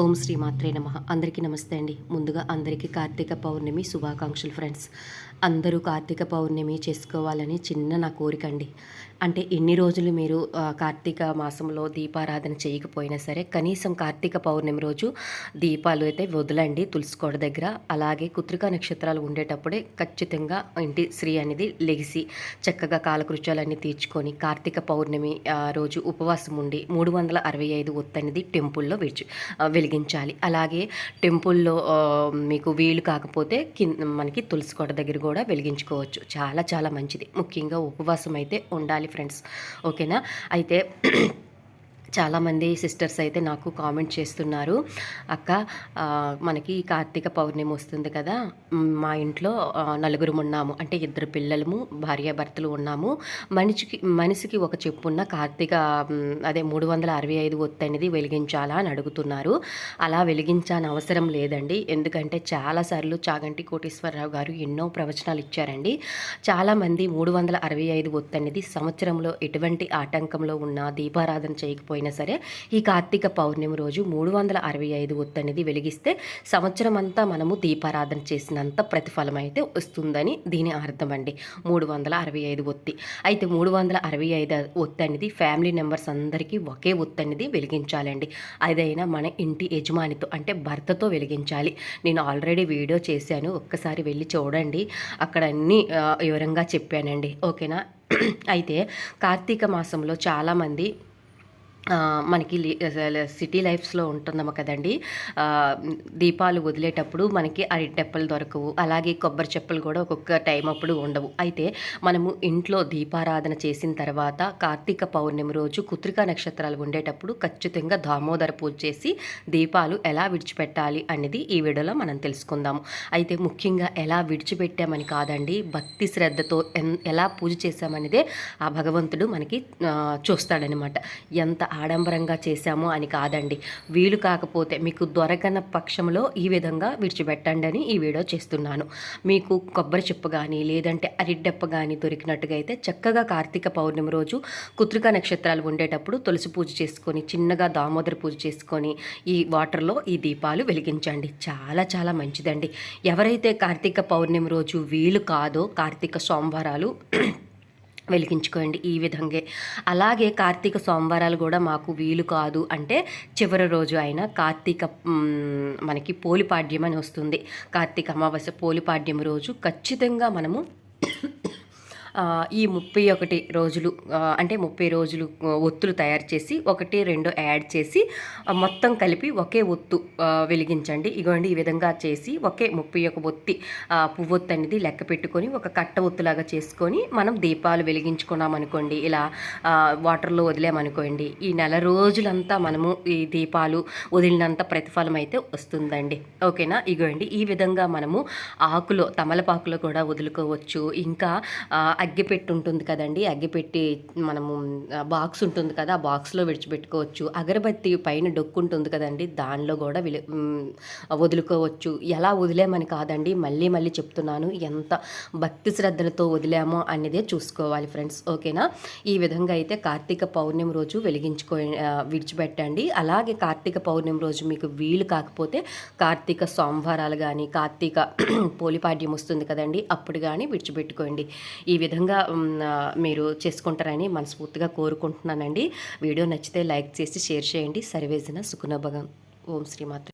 ఓం శ్రీ మాత్రే నమ. అందరికీ నమస్తే అండి. ముందుగా అందరికీ కార్తీక పౌర్ణమి శుభాకాంక్షలు ఫ్రెండ్స్. అందరూ కార్తీక పౌర్ణమి చేసుకోవాలని చిన్న నా కోరిక అండి. అంటే ఎన్ని రోజులు మీరు కార్తీక మాసంలో దీపారాధన చేయకపోయినా సరే కనీసం కార్తీక పౌర్ణమి రోజు దీపాలు అయితే వదలండి తులసికోట దగ్గర. అలాగే కుత్రికా నక్షత్రాలు ఉండేటప్పుడే ఖచ్చితంగా ఇంటి స్త్రీ అనేది లెగిసి చక్కగా కాలకృత్యాలన్నీ తీర్చుకొని కార్తీక పౌర్ణమి రోజు ఉపవాసం ఉండి మూడు వందల అరవై ఐదు ఒత్తు అనేది టెంపుల్లో విడిచి వెలిగించాలి. అలాగే టెంపుల్లో మీకు వీలు కాకపోతే కింద మనకి తులసి కోట దగ్గర కూడా వెలిగించుకోవచ్చు. చాలా చాలా మంచిది. ముఖ్యంగా ఉపవాసం అయితే ఉండాలి ఫ్రెండ్స్. ఓకేనా? అయితే చాలామంది సిస్టర్స్ అయితే నాకు కామెంట్ చేస్తున్నారు. అక్క మనకి కార్తీక పౌర్ణమి వస్తుంది కదా మా ఇంట్లో నలుగురు ఉన్నాము. అంటే ఇద్దరు పిల్లలము భార్యాభర్తలు ఉన్నాము. మనిషికి మనిషికి ఒక చెప్పున్న కార్తీక అదే మూడు వందల అరవై ఐదు ఒత్తి అనేది వెలిగించాలా అని అడుగుతున్నారు. అలా వెలిగించాలని అవసరం లేదండి. ఎందుకంటే చాలాసార్లు చాగంటి కోటేశ్వరరావు గారు ఎన్నో ప్రవచనాలు ఇచ్చారండి. చాలామంది మూడు వందల అరవై ఐదు ఒత్తి అనేది సంవత్సరంలో ఎటువంటి ఆటంకంలో ఉన్న దీపారాధన చేయకపోయినా సరే ఈ కార్తీక పౌర్ణమి రోజు మూడు వందల అరవై ఐదు ఒత్తనేది వెలిగిస్తే సంవత్సరం అంతా మనము దీపారాధన చేసినంత ప్రతిఫలం అయితే వస్తుందని దీని అర్థం అండి మూడు వందల అరవై ఐదు ఒత్తి. అయితే మూడు వందల అరవై ఐదు ఒత్తి అనేది ఫ్యామిలీ మెంబర్స్ అందరికీ ఒకే ఒత్తి అనేది వెలిగించాలండి. అదైనా మన ఇంటి యజమానితో అంటే భర్తతో వెలిగించాలి. నేను ఆల్రెడీ వీడియో చేశాను. ఒక్కసారి వెళ్ళి చూడండి. అక్కడ అన్నీ వివరంగా చెప్పానండి. ఓకేనా? అయితే కార్తీక మాసంలో చాలామంది మనకి సిటీ లైఫ్స్లో ఉంటుందమ్మ కదండి. దీపాలు వదిలేటప్పుడు మనకి అరటిటెప్పలు దొరకవు అలాగే కొబ్బరి చెప్పులు కూడా ఒక్కొక్క టైం అప్పుడు ఉండవు. అయితే మనము ఇంట్లో దీపారాధన చేసిన తర్వాత కార్తీక పౌర్ణమి రోజు కుత్రికా నక్షత్రాలు ఉండేటప్పుడు ఖచ్చితంగా దామోదర పూజ చేసి దీపాలు ఎలా విడిచిపెట్టాలి అనేది ఈ వీడియోలో మనం తెలుసుకుందాము. అయితే ముఖ్యంగా ఎలా విడిచిపెట్టామని కాదండి భక్తి శ్రద్ధతో ఎన్- ఎలా పూజ చేశామనేదే ఆ భగవంతుడు మనకి చూస్తాడనమాట. ఎంత ఆడంబరంగా చేశామో అని కాదండి. వీలు కాకపోతే మీకు దొరకన పక్షంలో ఈ విధంగా విడిచిపెట్టండి అని ఈ వీడియో చేస్తున్నాను. మీకు కొబ్బరి చెప్పు కానీ లేదంటే అరిడ్డెప్ప కానీ దొరికినట్టుగా అయితే చక్కగా కార్తీక పౌర్ణమి రోజు కుతృక నక్షత్రాలు ఉండేటప్పుడు తులసి పూజ చేసుకొని చిన్నగా దామోదర పూజ చేసుకొని ఈ వాటర్లో ఈ దీపాలు వెలిగించండి. చాలా చాలా మంచిదండి. ఎవరైతే కార్తీక పౌర్ణమి రోజు వీలు కాదో కార్తీక సోమవారాలు వెలిగించుకోండి ఈ విధంగా. అలాగే కార్తీక సోమవారాలు కూడా మాకు వీలు కాదు అంటే చివరి రోజు అయిన కార్తీక మనకి పోలిపాడ్యం అని వస్తుంది. కార్తీక అమావాస్య పోలిపాడ్యం రోజు ఖచ్చితంగా మనము ఈ ముప్పై ఒకటి రోజులు అంటే ముప్పై రోజులు ఒత్తులు తయారు చేసి ఒకటి రెండు యాడ్ చేసి మొత్తం కలిపి ఒకే ఒత్తు వెలిగించండి. ఇగోండి ఈ విధంగా చేసి ఒకే ముప్పై ఒక ఒత్తి పువ్వొత్తు అనేది లెక్క పెట్టుకొని ఒక కట్ట ఒత్తులాగా చేసుకొని మనం దీపాలు వెలిగించుకున్నాం అనుకోండి ఇలా వాటర్లో వదిలామనుకోండి ఈ నెల రోజులంతా మనము ఈ దీపాలు వదిలినంత ప్రతిఫలం అయితే వస్తుందండి. ఓకేనా? ఇగోండి ఈ విధంగా మనము ఆకులో తమలపాకులో కూడా వదులుకోవచ్చు. ఇంకా అగ్గిపెట్టి ఉంటుంది కదండి. అగ్గిపెట్టి మనము బాక్స్ ఉంటుంది కదా ఆ బాక్స్లో విడిచిపెట్టుకోవచ్చు. అగరబత్తి పైన డొక్కు ఉంటుంది కదండి. దానిలో కూడా విలు వదులుకోవచ్చు. ఎలా వదిలేమని కాదండి. మళ్ళీ మళ్ళీ చెప్తున్నాను. ఎంత భక్తి శ్రద్ధలతో వదిలామో అనేదే చూసుకోవాలి ఫ్రెండ్స్. ఓకేనా? ఈ విధంగా అయితే కార్తీక పౌర్ణమి రోజు వెలిగించుకో విడిచిపెట్టండి. అలాగే కార్తీక పౌర్ణమి రోజు మీకు వీలు కాకపోతే కార్తీక సోమవారాలు కానీ కార్తీక పోలిపాడ్యం వస్తుంది కదండి. అప్పుడు కానీ విడిచిపెట్టుకోండి. ఈ విధంగా మ్, మీరు చేసుకుంటారని మనస్ఫూర్తిగా కోరుకుంటున్నానండి. వీడియో నచ్చితే లైక్ చేసి షేర్ చేయండి. సర్వేజన సుఖనభగం ఓం శ్రీమాత